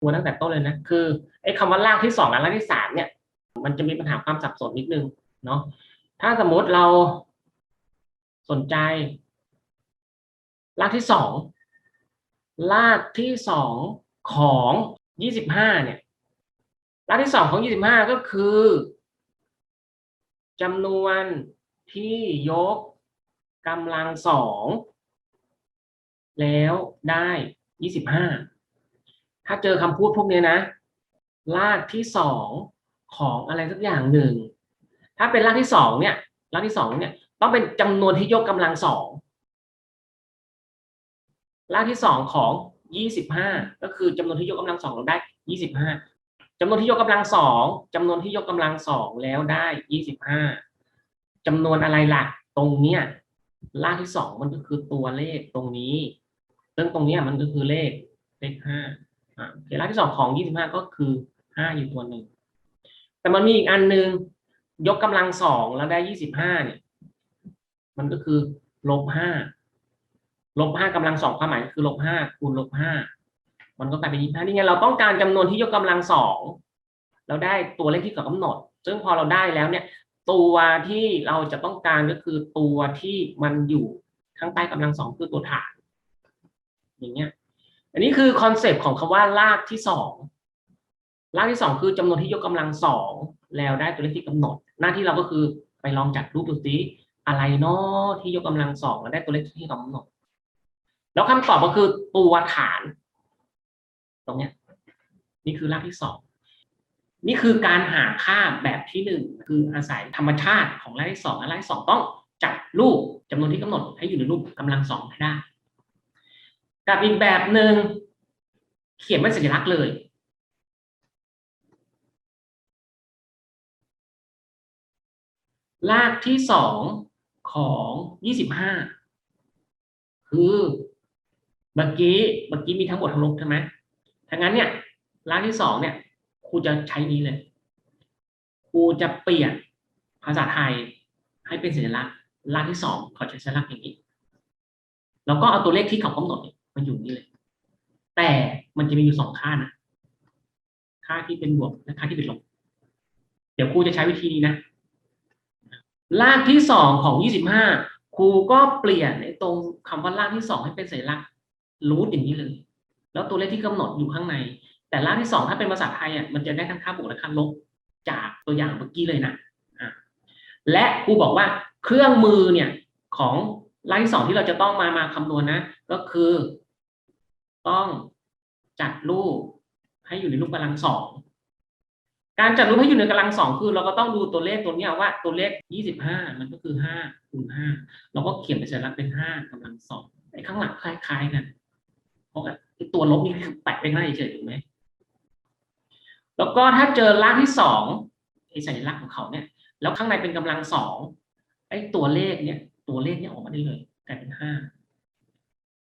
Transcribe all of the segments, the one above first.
ตัวตั้งแต่ต้นเลยนะ คือไอ้คำว่ารากที่สองและรากที่สามเนี่ย มันจะมีปัญหาความสับสนนิดนึงเนาะถ้าสมมติเราสนใจรากที่สองรากที่สองของยี่สิบห้าเนี่ยรากที่สองของยี่สิบห้าก็คือจำนวนที่ยกกำลังสองแล้วได้ยี่สิบห้า ถ้าเจอคำพูดพวกนี้นะ รากที่สองของอะไรสักอย่างหนึ่ง ถ้าเป็นรากที่สองเนี่ย รากที่สองเนี่ย ต้องเป็นจำนวนที่ยกกำลังสอง รากที่สองของยี่สิบห้าก็คือจำนวนที่ยกกำลังสองเราได้ยี่สิบห้าจำนวนที่ยกกำลังสองจำนวนที่ยกกำลังสองแล้วได้ยี่สิบห้าจำนวนอะไรล่ะ ตรงเนี้ยรากที่สองมันก็คือตัวเลขตรงนี้ ซึ่งตรงเนี้ยมันก็คือเลขเลขห้า อ่าโอเคราที่สองของยี่สิบห้าก็คือห้าอยู่ตัวหนึ่งแต่มันมีอีกอันหนึ่งยกกำลังสองแล้วได้ยี่สิบห้าเนี่ยมันก็คือลบห้าลบห้ากำลังสองความหมายคือลบห้าคูณลบห้ามันก็กลายเป็นยี่สิบห้านี่ไงเราต้องการจำนวนที่ยกกำลังสองแล้วได้ตัวเลขที่เขากำหนด ซึ่งพอเราได้แล้วเนี่ย ตัวที่เราจะต้องการก็คือตัวที่มันอยู่ข้างใต้กำลังสองคือตัวฐาน อย่างเงี้ย อันนี้คือคอนเซปต์ของคำว่ารากที่สองรากที่สองคือจำนวนที่ยกกำลังสองแล้วได้ตัวเลขที่กำหนด หน้าที่เราก็คือไปลองจัดรูปดูสิอะไรเนาะที่ยกกำลังสองแล้วได้ตัวเลขที่กำหนด แล้วคำตอบก็คือตัวฐาน ตรงเนี้ยนี่คือรากที่สองนี่คือการหาค่าแบบที่หนึ่งคืออาศัยธรรมชาติของรากที่สองและรากที่สองต้องจัดรูปจำนวนที่กำหนดให้อยู่ในรูปกำลังสองให้ได้ กับอีกแบบหนึ่งเขียนเป็นสัญลักษณ์เลย รากที่สองของยี่สิบห้าคือเมื่อกี้เมื่อกี้มีทั้งหมดทั้งลบใช่ไหมถ้างั้นเนี่ยรากที่สองเนี่ยครูจะใช้นี้เลยครูจะเปลี่ยนภาษาไทยให้เป็นสัญลักษณ์รากที่สองเขาใช้สัญลักษณ์อย่างนี้ แล้วก็เอาตัวเลขที่เขากำหนดเนี่ย มาอยู่นี่เลย แต่มันจะมีอยู่สองค่านะ ค่าที่เป็นบวกและค่าที่เป็นลบ เดี๋ยวครูจะใช้วิธีนี้นะ รากที่สองของยี่สิบห้าครูก็เปลี่ยนในตรงคำว่ารากที่สองให้เป็นสัญลักษณ์รูทอย่างนี้เลย แล้วตัวเลขที่กำหนดอยู่ข้างใน แต่รากที่สองถ้าเป็นภาษาไทยอะมันจะได้ทั้งค่าบวกและค่าลบจากตัวอย่างเมื่อกี้เลยนะอะและครูบอกว่าเครื่องมือเนี่ยของรากที่สองที่เราจะต้องมามาคำนวณนะ ก็คือ ต้องจัดรูปให้อยู่ในรูปกำลังสองการจัดรูปให้อยู่ในกำลังสองคือ เราก็ต้องดูตัวเลขตัวนี้ว่าตัวเลขยี่สิบห้ามันก็คือห้าคูณห้าเราก็เขียนเป็นสัญลักษณ์เป็นห้ากำลังสองไอ้ข้างหลังคล้ายๆกันเพราะไอ้ตัวลบนี่คือแปะไปข้างหน้าเฉยๆถูกไหมแล้วก็ถ้าเจอรากที่สองไอ้สัญลักษณ์ของเขาเนี่ย แล้วข้างในเป็นกำลังสองไอ้ตัวเลขเนี่ย ตัวเลขเนี่ยออกมาได้เลยกลายเป็นห้า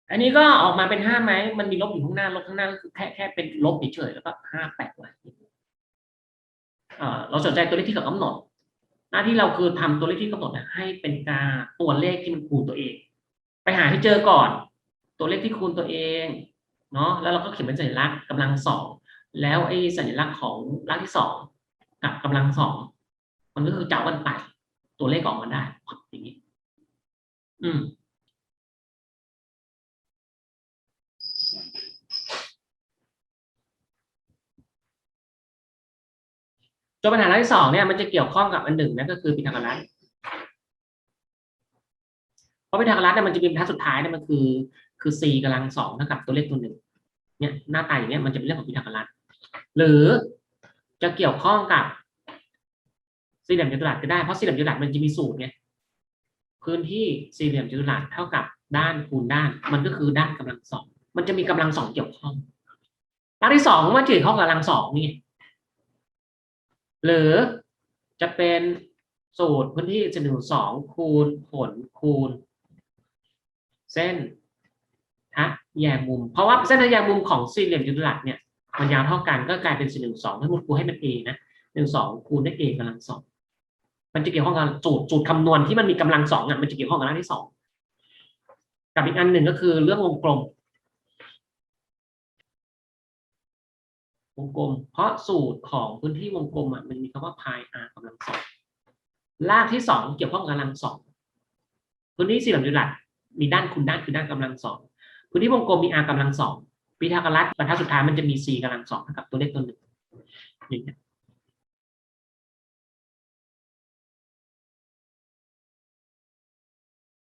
อันนี้ก็ออกมาเป็นห้าไหม มันมีลบอยู่ข้างหน้า ลบข้างหน้าก็คือแค่แค่เป็นลบเฉยๆแล้วก็ห้าแปะไว้เอ่อเราสนใจตัวเลขที่เขากำหนด หน้าที่เราคือทำตัวเลขที่กำหนดให้เป็นการตัวเลขที่มันคูณตัวเอง ไปหาให้เจอก่อน ตัวเลขที่คูณตัวเองเนาะแล้วเราก็เขียนเป็นสัญลักษณ์กำลังสองแล้วไอ้สัญลักษณ์ของรากที่สองกับกำลังสองมันก็คือเจ้ากันไป ตัวเลขออกมาได้อย่างนี้ อืม ตัวปัญหาที่สองเนี่ยมันจะเกี่ยวข้องกับอันหนึ่งนะก็คือพีทาโกรัสเพราะพีทาโกรัสเนี่ยมันจะมีบรรทัดสุดท้ายเนี่ยมันคือ คือ c กำลังสองเท่ากับตัวเลขตัวหนึ่งเนี่ยหน้าตาอย่างเนี้ยมันจะเป็นเรื่องของพีทาโกรัสหรือจะเกี่ยวข้องกับสี่เหลี่ยมจัตุรัสก็ได้เพราะสี่เหลี่ยมจัตุรัสมันจะมีสูตรไงพื้นที่สี่เหลี่ยมจัตุรัสเท่ากับด้านคูณด้าน มันก็คือด้านกำลังสองมันจะมีกำลังสองเกี่ยวข้องหลักที่สองมันเกี่ยวข้องกับกำลังสองนี่ หรือจะเป็นสูตรพื้นที่จะหนึ่งสองคูณผลคูณ เส้นทะแยกมุม เพราะว่าเส้นทะแยกมุมของสี่เหลี่ยมจัตุรัสเนี่ยมันยาวเท่ากันก็กลายเป็นสี่หนึ่งสองถ้ามุดคูให้มัน a นะหนึ่งสองคูณด้วย a กำลังสองมันจะเกี่ยวข้องกับสูตรสูตรคำนวณที่มันมีกำลังสองอะมันจะเกี่ยวข้องกับหน้าที่สองกับอีกอันหนึ่งก็คือเรื่องวงกลม วงกลม เพราะสูตรของพื้นที่วงกลมอะมันมีคำว่า pi r กำลังสองลากที่สองเกี่ยวข้องกับกำลังสองพื้นที่สี่เหลี่ยมจัตุรัสมีด้านคูณด้านคือด้านกำลังสองพื้นที่วงกลมมี r กำลังสองพีทาโกรัสบรรทัดสุดท้ายมันจะมี c กำลังสองเท่ากับตัวเลขตัวหนึ่งอย่างเงี้ย